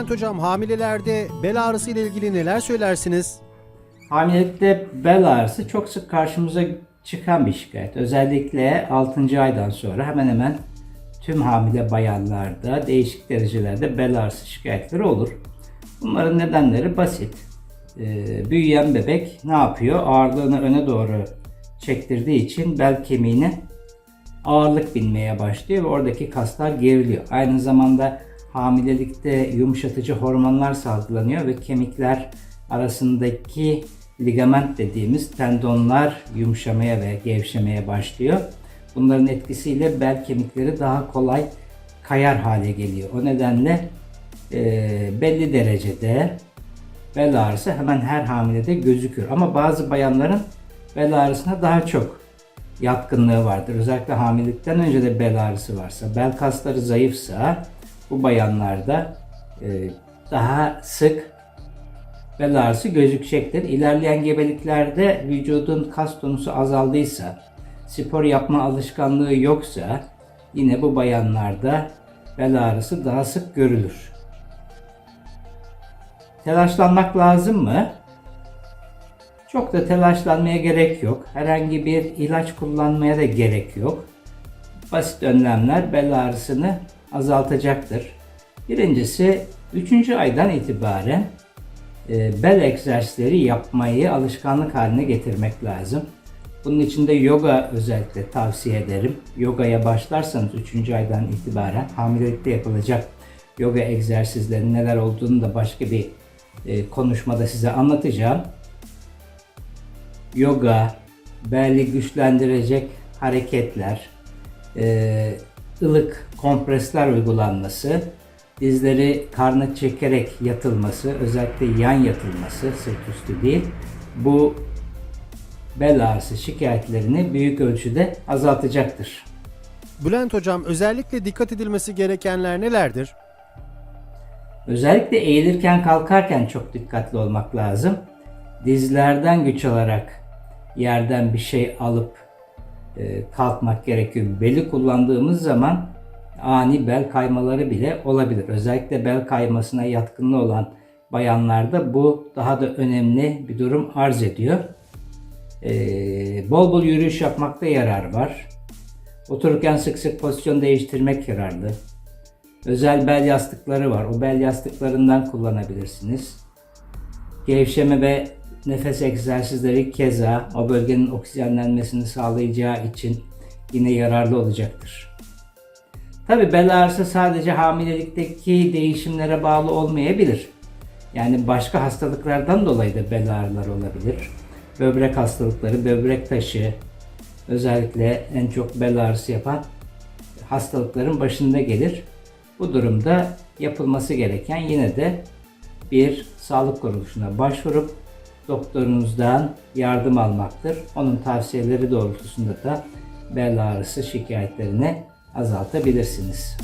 Hocam hamilelerde bel ağrısı ile ilgili neler söylersiniz? Hamilelikte bel ağrısı çok sık karşımıza çıkan bir şikayet. Özellikle 6. aydan sonra hemen hemen tüm hamile bayanlarda değişik derecelerde bel ağrısı şikayetleri olur. Bunların nedenleri basit. Ee, büyüyen bebek ne yapıyor? Ağırlığını öne doğru çektirdiği için bel kemiğine ağırlık binmeye başlıyor ve oradaki kaslar geriliyor. Aynı zamanda hamilelikte yumuşatıcı hormonlar salgılanıyor ve kemikler arasındaki ligament dediğimiz tendonlar yumuşamaya ve gevşemeye başlıyor. Bunların etkisiyle bel kemikleri daha kolay kayar hale geliyor. O nedenle e, belli derecede bel ağrısı hemen her hamilede gözükür. Ama bazı bayanların bel ağrısına daha çok yatkınlığı vardır. Özellikle hamilelikten önce de bel ağrısı varsa, bel kasları zayıfsa bu bayanlarda e, daha sık bel ağrısı gözükecektir. İlerleyen gebeliklerde vücudun kas tonusu azaldıysa, spor yapma alışkanlığı yoksa yine bu bayanlarda bel ağrısı daha sık görülür. Telaşlanmak lazım mı? Çok da telaşlanmaya gerek yok. Herhangi bir ilaç kullanmaya da gerek yok. Basit önlemler bel ağrısını azaltacaktır. Birincisi 3. aydan itibaren e, bel egzersizleri yapmayı alışkanlık haline getirmek lazım. Bunun için de yoga özellikle tavsiye ederim. Yogaya başlarsanız 3. aydan itibaren hamilelikte yapılacak yoga egzersizlerinin neler olduğunu da başka bir e, konuşmada size anlatacağım. Yoga, belli güçlendirecek hareketler, e, ılık kompresler uygulanması, dizleri karnı çekerek yatılması, özellikle yan yatılması, sırt üstü değil, bu bel ağrısı şikayetlerini büyük ölçüde azaltacaktır. Bülent Hocam özellikle dikkat edilmesi gerekenler nelerdir? Özellikle eğilirken kalkarken çok dikkatli olmak lazım. Dizlerden güç alarak yerden bir şey alıp kalkmak gerekiyor. Beli kullandığımız zaman ani bel kaymaları bile olabilir. Özellikle bel kaymasına yatkınlığı olan bayanlarda bu daha da önemli bir durum arz ediyor. E, bol bol yürüyüş yapmakta yarar var. Otururken sık sık pozisyon değiştirmek yararlı. Özel bel yastıkları var. O bel yastıklarından kullanabilirsiniz. Gevşeme ve nefes egzersizleri keza o bölgenin oksijenlenmesini sağlayacağı için yine yararlı olacaktır. Tabi bel ağrısı sadece hamilelikteki değişimlere bağlı olmayabilir. Yani başka hastalıklardan dolayı da bel ağrıları olabilir. Böbrek hastalıkları, böbrek taşı özellikle en çok bel ağrısı yapan hastalıkların başında gelir. Bu durumda yapılması gereken yine de bir sağlık kuruluşuna başvurup doktorunuzdan yardım almaktır. Onun tavsiyeleri doğrultusunda da bel ağrısı şikayetlerini azaltabilirsiniz.